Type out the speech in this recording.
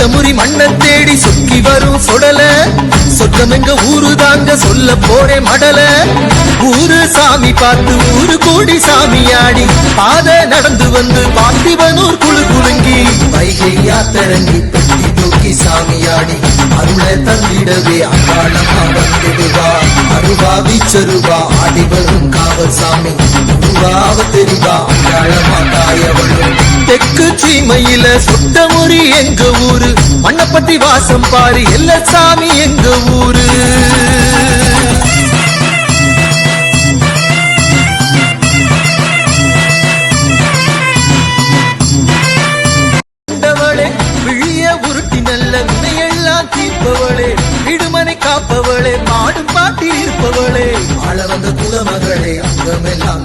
சுத்தி மண்ண தேடி சொக்கி வரும் சொடல. சொர்க்கம் எங்க ஊரு தாங்க சொல்ல போறே மடல. ஊரு சாமி பார்த்து ஊரு கூடி சாமி ஆடி. பாத நடந்து வந்து பாத்திவனூர் குழு குலுங்கி. வைகை யாத்திரங்கி பெட்டி தூக்கி சாமியாடி அருளை தந்திடவே அங்காளமா வந்துடுவா. அருவா வீச்சருவா ஆடி வரும் காவல் சாமி. உருவாவ தெரிவா அங்காளமா மயில சீமையில சுத்தமுறி எங்க ஊரு? மண்ணப்பட்டி வாசம் பாரு எல்ல சாமி எங்க ஊரு? உருட்டி நல்ல தீர்ப்பவளே. விடுமனை காப்பவளே மாடு பாட்டி இருப்பவளே. வாழ வந்த குலமகளே அங்கமெல்லாம்